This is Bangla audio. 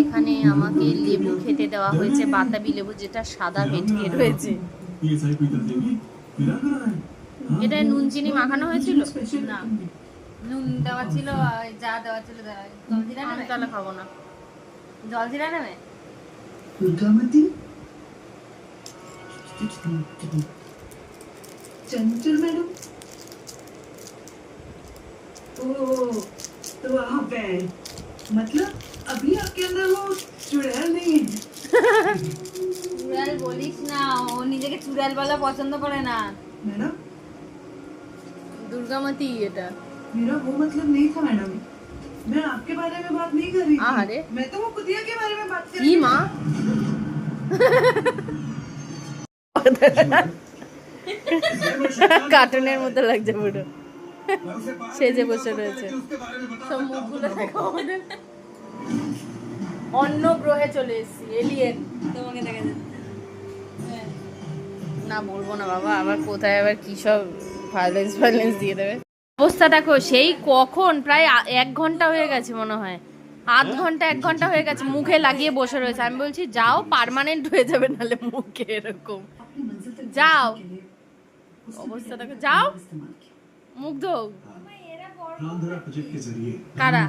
এখানে আমাকে লেবু খেতে দেওয়া হয়েছে বাতাবি লেবু যেটা সাদা ভেটকে রয়েছে ये चाय पीकर देगी फिरा कर आए এটা নুন চিনি মাখানো হয়েছিল না নুন দেওয়া ছিল আর যা দেওয়া ছিল দেওয়া জল জিরা আমি নেবে তাহলে খাবো না জল জিরা নেবে दुर्गामती चंचल मैडम ओ तो आप है मतलब अभी आपके अंदर वो चुड़ैल नहीं है চুড়াল বলিস না ও নিজেকে চুড়াল বলা পছন্দ করে না मैडम দুর্গামতি এটা मेरा वो मतलब नहीं था मैडम मैं आपके बारे में बात नहीं कर रही अरे। थी मैं तो वो कुतिया के बारे में बात कर কি रही মা কার্টুনের মতো লাগছে পুরো সেজে বসে রয়েছে সব মুখগুলো দেখো আমাদের। অন্য গ্রহে চলে এসেছি এলিয়েন তোমাকে দেখা যাচ্ছে। হ্যাঁ। না বলব না বাবা আবার কোথায় আবার কি সব ভায়োলেন্স ভায়োলেন্স দিয়ে দেবে? অবস্থা দেখো সেই কখন প্রায় এক ঘণ্টা হয়ে গেছে মনে হয়। আধ ঘণ্টা এক ঘণ্টা হয়ে গেছে মুখে লাগিয়ে বসে রয়েছে। আমি বলছি যাও পারমানেন্ট হয়ে যাবে নাহলে মুখে এরকম। যাও। অবস্থা দেখো যাও। মুখ ধো কারা?